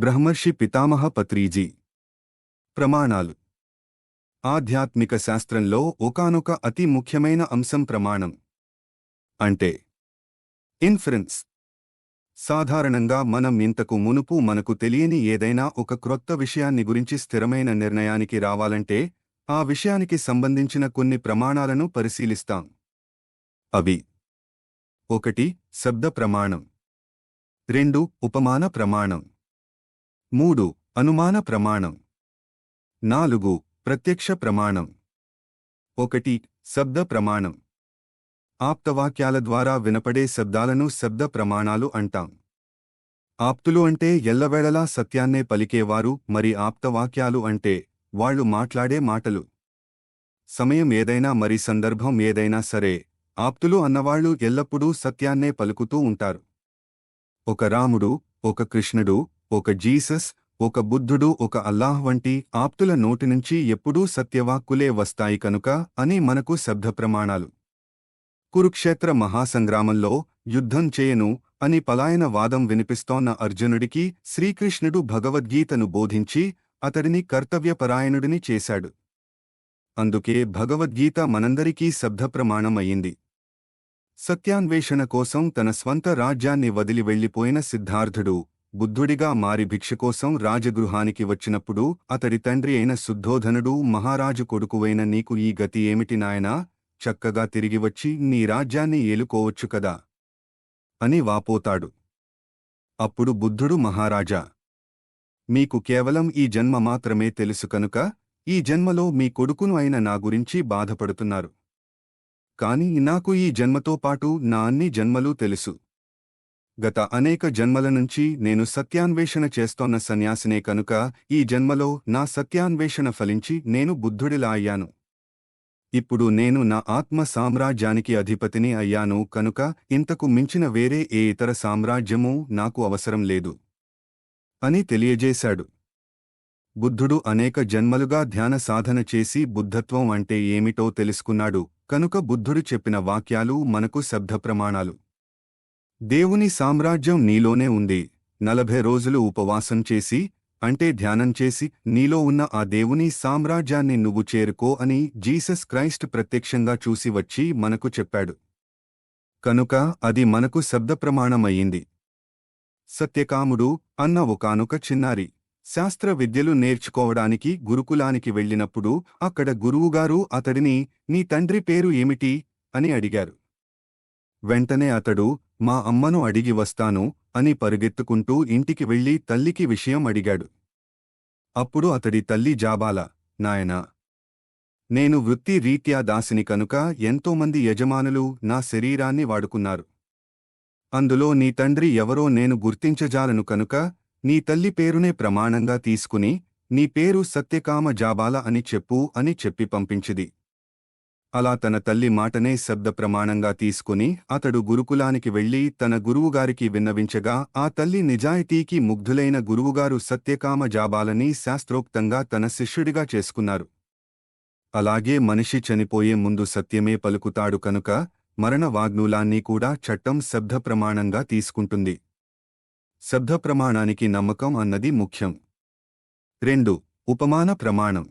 బ్రహ్మర్షి పితామహ పత్రీజీ. ప్రమాణాలు. ఆధ్యాత్మిక శాస్త్రంలో ఒకానొక అతి ముఖ్యమైన అంశం ప్రమాణం. అంటే ఇన్ఫరెన్స్ సాధారణంగా మనం ఇంతకు మునుపు మనకు తెలియని ఏదైనా ఒక క్రొత్త విషయాన్ని గురించి స్థిరమైన నిర్ణయానికి రావాలంటే ఆ విషయానికి సంబంధించిన కొన్ని ప్రమాణాలను పరిశీలిస్తాం. అవి. ఒకటి శబ్ద ప్రమాణం. రెండు ఉపమాన ప్రమాణం. మూడు అనుమాన ప్రమాణం. నాలుగు ప్రత్యక్ష ప్రమాణం. ఒకటి శబ్ద ప్రమాణం. ఆప్తవాక్యాల ద్వారా వినపడే శబ్దాలను శబ్ద ప్రమాణాలు అంటాం. ఆప్తులు అంటే ఎల్లవేళలా సత్యాన్నే పలికేవారు మరి ఆప్తవాక్యాలు అంటే వాళ్ళు మాట్లాడే మాటలు. సమయం ఏదైనా మరి సందర్భం ఏదైనా సరే ఆప్తులు అన్నవాళ్ళు ఎల్లప్పుడూ సత్యాన్నే పలుకుతూ ఉంటారు. ఒక రాముడు ఒక కృష్ణుడు ఒక జీసస్ ఒక బుద్ధుడు ఒక అల్లాహ్ వంటి ఆప్తుల నోటి నుంచి ఎప్పుడూ సత్యవాక్కులే వస్తాయి కనుక అని మనకు శబ్ద ప్రమాణాలు. కురుక్షేత్ర మహాసంగ్రామంలో యుద్ధం చేయను అని పలాయన వాదం వినిపిస్తోన్న అర్జునుడికి శ్రీకృష్ణుడు భగవద్గీతను బోధించి అతడిని కర్తవ్యపరాయణుడిని చేశాడు. అందుకే భగవద్గీత మనందరికీ శబ్దప్రమాణమయ్యింది సత్యాన్వేషణ కోసం తన స్వంత రాజ్యాన్ని వదిలి వెళ్ళిపోయిన సిద్ధార్థుడు బుద్ధుడిగా మారి భిక్షకోసం రాజగృహానికి వచ్చినప్పుడు అతడి తండ్రి అయిన శుద్ధోధనుడు మహారాజు కొడుకువైన నీకు ఈ గతి ఏమిటి నాయనా? చక్కగా తిరిగి వచ్చి నీ రాజ్యాన్ని ఏలుకోవచ్చు కదా? అని వాపోతాడు. అప్పుడు బుద్ధుడు మహారాజా మీకు కేవలం ఈ జన్మ మాత్రమే తెలుసు కనుక ఈ జన్మలో మీ కొడుకును అయిన నా గురించి బాధపడుతున్నారు. కాని నాకు ఈ జన్మతో పాటు నా అన్ని జన్మలు తెలుసు. గత అనేక జన్మల నుంచి నేను సత్యాన్వేషణ చేస్తోన్న సన్యాసినే కనుక ఈ జన్మలో నా సత్యాన్వేషణ ఫలించి నేను బుద్ధుడిలా అయ్యాను. ఇప్పుడు నేను నా ఆత్మ సామ్రాజ్యానికి అధిపతిని అయ్యాను కనుక ఇంతకు మించిన వేరే ఏ ఇతర సామ్రాజ్యమూ నాకు అవసరం లేదు. అని తెలియజేశాడు. బుద్ధుడు అనేక జన్మలుగా ధ్యాన సాధన చేసి బుద్ధత్వం అంటే ఏమిటో తెలుసుకున్నాడు కనుక బుద్ధుడు చెప్పిన వాక్యాలు మనకు శబ్ద ప్రమాణాలు. దేవుని సామ్రాజ్యం నీలోనే ఉంది. నలభై రోజులు ఉపవాసం చేసి అంటే ధ్యానం చేసి నీలో ఉన్న ఆ దేవుని సామ్రాజ్యాన్ని నువ్వు చేరుకో అని జీసస్ క్రైస్ట్ ప్రత్యక్షంగా చూసి వచ్చి మనకు చెప్పాడు. కనుక అది మనకు శబ్దప్రమాణమయ్యింది. సత్యకాముడు అన్న ఒకానొక చిన్నారి శాస్త్ర విద్యలు నేర్చుకోవడానికి గురుకులానికి వెళ్ళినప్పుడు అక్కడ గురువుగారు అతడిని నీ తండ్రి పేరు ఏమిటి? అని అడిగారు. వెంటనే అతడు మా అమ్మను అడిగి వస్తాను అని పరుగెత్తుకుంటూ ఇంటికి వెళ్ళి తల్లికి విషయం అడిగాడు. అప్పుడు అతడి తల్లి జాబాల నాయనా నేను వృత్తి రీత్యా దాసిని కనుక ఎంతోమంది యజమానులు నా శరీరాన్ని వాడుకున్నారు. అందులో నీ తండ్రి ఎవరో నేను గుర్తించజాలను కనుక నీ తల్లి పేరునే ప్రమాణంగా తీసుకుని నీ పేరు సత్యకామ జాబాల అని చెప్పు అని చెప్పి పంపించిది. అలా తన తల్లి మాటనే శబ్ద ప్రమాణంగా తీసుకుని అతడు గురుకులానికి వెళ్ళి తన గురువుగారికి విన్నవించగా ఆ తల్లి నిజాయితీకి ముగ్ధులైన గురువుగారు సత్యకామ జాబాలని శాస్త్రోక్తంగా తన శిష్యుడిగా చేసుకున్నారు. అలాగే మనిషి చనిపోయే ముందు సత్యమే పలుకుతాడు కనుక మరణ వాగ్నూలాన్ని కూడా చట్టం శబ్ద ప్రమాణంగా తీసుకుంటుంది. శబ్ద ప్రమాణానికి నమ్మకం అన్నది ముఖ్యం. రెండు. ఉపమాన ప్రమాణం.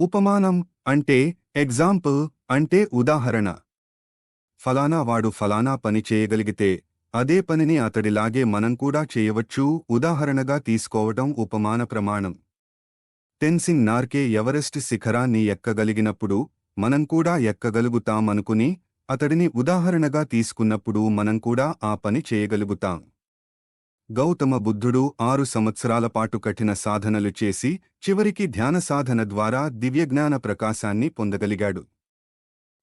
ఉపమానం అంటే ఎగ్జాంపుల్ అంటే ఉదాహరణ. ఫలానా వాడు ఫలానా పని చేయగలిగితే అదే పనిని అతడిలాగే మనం కూడా చేయవచ్చు. ఉదాహరణగా తీసుకోవటం ఉపమాన ప్రమాణం. టెన్సింగ్ నార్కే ఎవరెస్ట్ శిఖరాన్ని ఎక్కగలిగినప్పుడు మనం కూడా ఎక్కగలుగుతామనుకుని అతడిని ఉదాహరణగా తీసుకున్నప్పుడు మనం కూడా ఆ పని చేయగలుగుతాం. గౌతమ బుద్ధుడు ఆరు సంవత్సరాల పాటు కఠిన సాధనలు చేసి చివరికి ధ్యాన సాధన ద్వారా దివ్యజ్ఞాన ప్రకాశాన్ని పొందగలిగాడు.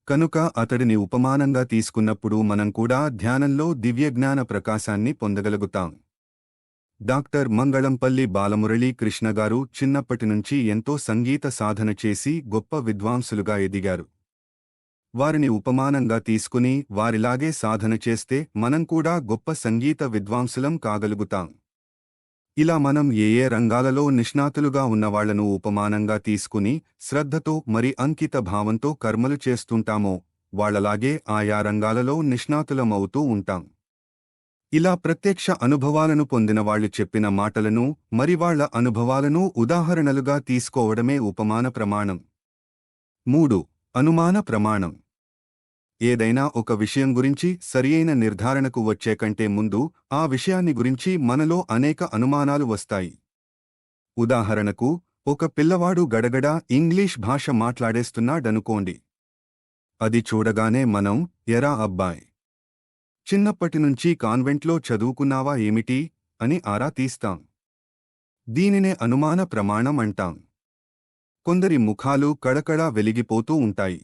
కనుక అతడిని ఉపమానంగా తీసుకున్నప్పుడు మనం కూడా ధ్యానంలో దివ్యజ్ఞాన ప్రకాశాన్ని పొందగలుగుతాం. డాక్టర్ మంగళంపల్లి బాలమురళీ కృష్ణగారు చిన్నప్పటినుంచి ఎంతో సంగీత సాధన చేసి గొప్ప విద్వాంసులుగా ఎదిగారు. వారిని ఉపమానంగా తీసుకుని వారిలాగే సాధన చేస్తే మనం కూడా గొప్ప సంగీత విద్వాంసులం కాగలుగుతాం. ఇలా మనం ఏ ఏ రంగాలలో నిష్ణాతులుగా ఉన్నవాళ్ళను ఉపమానంగా తీసుకుని శ్రద్ధతో మరి అంకిత భావంతో కర్మలు చేస్తుంటామో వాళ్ళలాగే ఆయా రంగాలలో నిష్ణాతులమవుతూ ఉంటాం. ఇలా ప్రత్యక్ష అనుభవాలను పొందిన వాళ్ళు చెప్పిన మాటలను మరివాళ్ళ అనుభవాలను ఉదాహరణలుగా తీసుకోవడమే ఉపమాన ప్రమాణం. మూడు. అనుమాన ప్రమాణం. ఏదైనా ఒక విషయం గురించి సరియైన నిర్ధారణకు వచ్చే కంటే ముందు ఆ విషయాన్ని గురించి మనలో అనేక అనుమానాలు వస్తాయి. ఉదాహరణకు ఒక పిల్లవాడు గడగడ ఇంగ్లీష్ భాష మాట్లాడేస్తున్నాడనుకోండి. అది చూడగానే మనం ఎరా అబ్బాయ్! చిన్నప్పటినుంచి కాన్వెంట్లో చదువుకున్నావా ఏమిటి అని ఆరా తీస్తాం. దీనినే అనుమాన ప్రమాణం అంటాం. కొందరి ముఖాలు కడకడా వెలిగిపోతూ ఉంటాయి.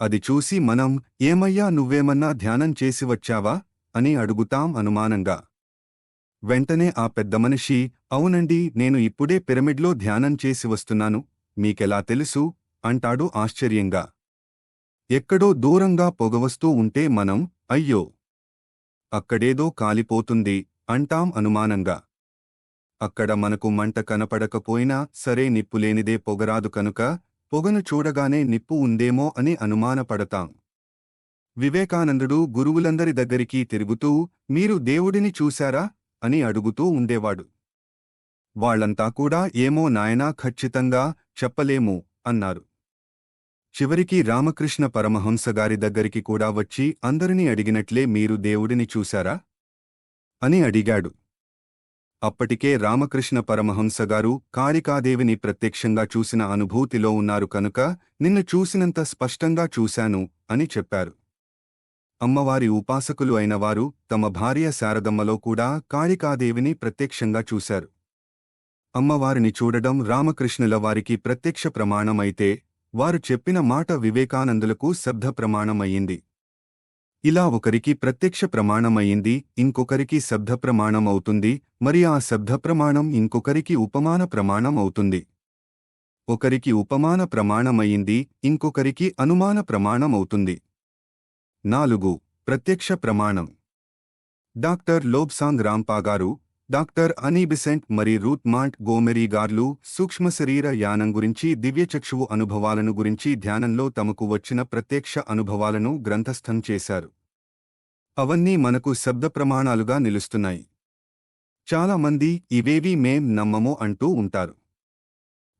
అది చూసి మనం ఏమయ్యా నువ్వేమన్నా ధ్యానం చేసి వచ్చావా? అని అడుగుతాం అనుమానంగా. వెంటనే ఆ పెద్ద మనిషి అవునండి నేను ఇప్పుడే పిరమిడ్లో ధ్యానం చేసి వస్తున్నాను మీకెలా తెలుసు? అంటాడు ఆశ్చర్యంగా. ఎక్కడో దూరంగా పొగవస్తూ ఉంటే మనం అయ్యో అక్కడేదో కాలిపోతుంది అంటాం అనుమానంగా. అక్కడ మనకు మంట కనపడకపోయినా సరే నిప్పులేనిదే పొగరాదు కనుక పొగను చూడగానే నిప్పు ఉందేమో అని అనుమానపడతాం. వివేకానందుడు గురువులందరి దగ్గరికీ తిరుగుతూ మీరు దేవుడిని చూశారా? అని అడుగుతూ ఉండేవాడు. వాళ్ళంతా కూడా ఏమో నాయనా ఖచ్చితంగా చెప్పలేము అన్నారు. చివరికి రామకృష్ణ పరమహంసగారి దగ్గరికి కూడా వచ్చి అందరినీ అడిగినట్లే మీరు దేవుడిని చూశారా? అని అడిగాడు. అప్పటికే రామకృష్ణ పరమహంసగారు కాళికాదేవిని ప్రత్యక్షంగా చూసిన అనుభూతిలో ఉన్నారు కనుక నిన్ను చూసినంత స్పష్టంగా చూశాను అని చెప్పారు. అమ్మవారి ఉపాసకులు అయినవారు తమ భార్య శారదమ్మలో కూడా కాళికాదేవిని ప్రత్యక్షంగా చూశారు. అమ్మవారిని చూడడం రామకృష్ణుల వారికి ప్రత్యక్ష ప్రమాణమైతే వారు చెప్పిన మాట వివేకానందులకు శబ్ద ప్రమాణమయ్యింది. ఇలా ఒకరికి ప్రత్యక్ష ప్రమాణమయ్యింది ఇంకొకరికి శబ్ద ప్రమాణం అవుతుంది మరి ఆ శబ్ద ప్రమాణం ఇంకొకరికి ఉపమాన ప్రమాణం అవుతుంది ఒకరికి ఉపమాన ప్రమాణమయ్యింది ఇంకొకరికి అనుమాన ప్రమాణం అవుతుంది నాలుగు ప్రత్యక్ష ప్రమాణం. డాక్టర్ లోబ్సాంగ్ రాంపాగారు డాక్టర్ అనీబిసెంట్ మరి రూత్ మాంట్ గోమెరీ గార్లు సూక్ష్మశరీర యానం గురించి దివ్యచక్షువు అనుభవాలను గురించి ధ్యానంలో తమకు వచ్చిన ప్రత్యక్ష అనుభవాలను గ్రంథస్థం చేశారు. అవన్నీ మనకు శబ్ద ప్రమాణాలుగా నిలుస్తున్నాయి. చాలామంది ఇవేవీ మేం నమ్మము అంటూ ఉంటారు.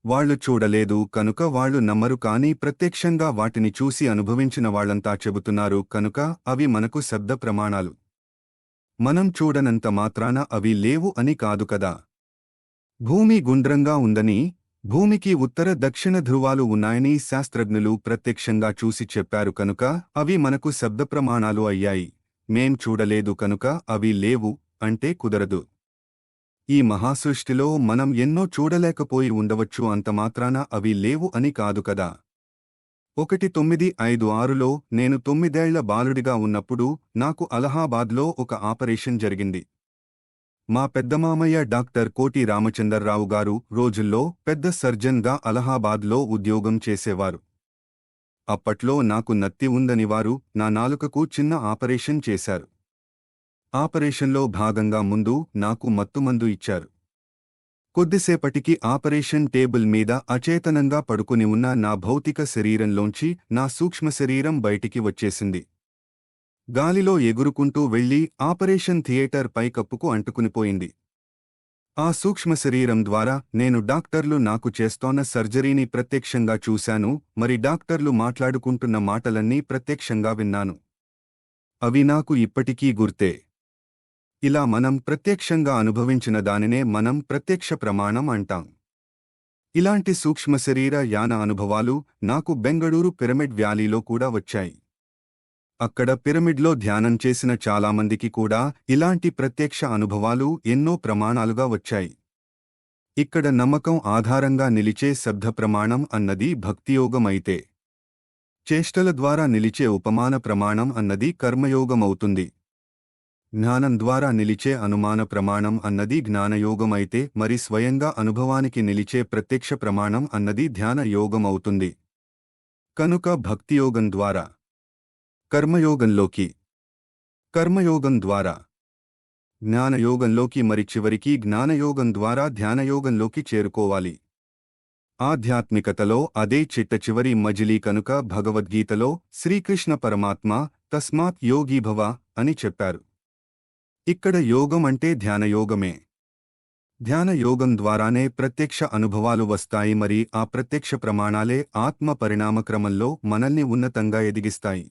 వాళ్ళు చూడలేదు కనుక వాళ్ళు నమ్మరు కాని ప్రత్యక్షంగా వాటిని చూసి అనుభవించిన వాళ్ళంతా చెబుతున్నారు కనుక అవి మనకు శబ్ద ప్రమాణాలు. మనం చూడనంత మాత్రాన అవి లేవు అని కాదు కదా. భూమి గుండ్రంగా ఉందని భూమికి ఉత్తర దక్షిణ ధ్రువాలు ఉన్నాయని శాస్త్రజ్ఞులు ప్రత్యక్షంగా చూసి చెప్పారు కనుక అవి మనకు శబ్ద ప్రమాణాలు అయ్యాయి. మేం చూడలేదు కనుక అవి లేవు అంటే కుదరదు. ఈ మహాసృష్టిలో మనం ఎన్నో చూడలేకపోయి ఉండవచ్చు అంతమాత్రాన అవి లేవు అని కాదు కదా. ఒకటి తొమ్మిది ఐదు ఆరులో నేను తొమ్మిదేళ్ళ బాలుడిగా ఉన్నప్పుడు నాకు అలహాబాద్లో ఒక ఆపరేషన్ జరిగింది. మా పెద్దమామయ్య డాక్టర్ కోటి రామచందర్రావు గారు రోజుల్లో పెద్ద సర్జన్గా అలహాబాద్లో ఉద్యోగం చేసేవారు. అప్పట్లో నాకు నత్తి ఉందని వారు నా నాలుకకు చిన్న ఆపరేషన్ చేశారు. ఆపరేషన్లో భాగంగా ముందు నాకు మత్తుమందు ఇచ్చారు. కొద్దిసేపటికి ఆపరేషన్ టేబుల్ మీద అచేతనంగా పడుకుని ఉన్న నా భౌతిక శరీరంలోంచి నా సూక్ష్మ శరీరం బయటికి వచ్చేసింది. గాలిలో ఎగురుకుంటూ వెళ్ళి ఆపరేషన్ థియేటర్ పైకప్పుకు అంటుకునిపోయింది. ఆ సూక్ష్మ శరీరం ద్వారా నేను డాక్టర్లు నాకు చేస్తోన్న సర్జరీని ప్రత్యక్షంగా చూశాను మరి డాక్టర్లు మాట్లాడుకుంటున్న మాటలన్నీ ప్రత్యక్షంగా విన్నాను. అవి నాకు ఇప్పటికీ గుర్తే. ఇలా మనం ప్రత్యక్షంగా అనుభవించిన దానినే మనం ప్రత్యక్ష ప్రమాణం అంటాం. ఇలాంటి సూక్ష్మ శరీర యాన అనుభవాలు నాకు బెంగళూరు పిరమిడ్ వ్యాలీలో కూడా వచ్చాయి. అక్కడ పిరమిడ్లో ధ్యానం చేసిన చాలామందికి కూడా ఇలాంటి ప్రత్యక్ష అనుభవాలు ఎన్నో ప్రమాణాలుగా వచ్చాయి. ఇక్కడ నమ్మకం ఆధారంగా నిలిచే శబ్ద ప్రమాణం అన్నది భక్తియోగమైతే చేష్టల ద్వారా నిలిచే ఉపమాన ప్రమాణం అన్నది కర్మయోగమవుతుంది. జ్ఞానం ద్వారా నిలిచే అనుమాన ప్రమాణం అన్నది జ్ఞానయోగమైతే మరి స్వయంగా అనుభవానికి నిలిచే ప్రత్యక్ష ప్రమాణం అన్నది ధ్యాన యోగమవుతుంది కనుక భక్తియోగం ద్వారా కర్మయోగంలోకి. కర్మయోగం ద్వారా. జ్ఞానయోగంలోకి మరి చివరికి జ్ఞానయోగం ద్వారా ధ్యానయోగంలోకి చేరుకోవాలి. ఆధ్యాత్మికతలో అదే చిట్ట చివరి మజిలీ కనుక భగవద్గీతలో శ్రీకృష్ణ పరమాత్మ తస్మాత్ యోగీభవ అని చెప్పారు. ఇక్కడ యోగం అంటే ధ్యానయోగమే. ధ్యానయోగం ద్వారానే ప్రత్యక్ష అనుభవాలు వస్తాయి మరి ఆ ప్రత్యక్ష ప్రమాణాలే ఆత్మ పరిణామక్రమంలో మనల్ని ఉన్నతంగా ఎదిగిస్తాయి.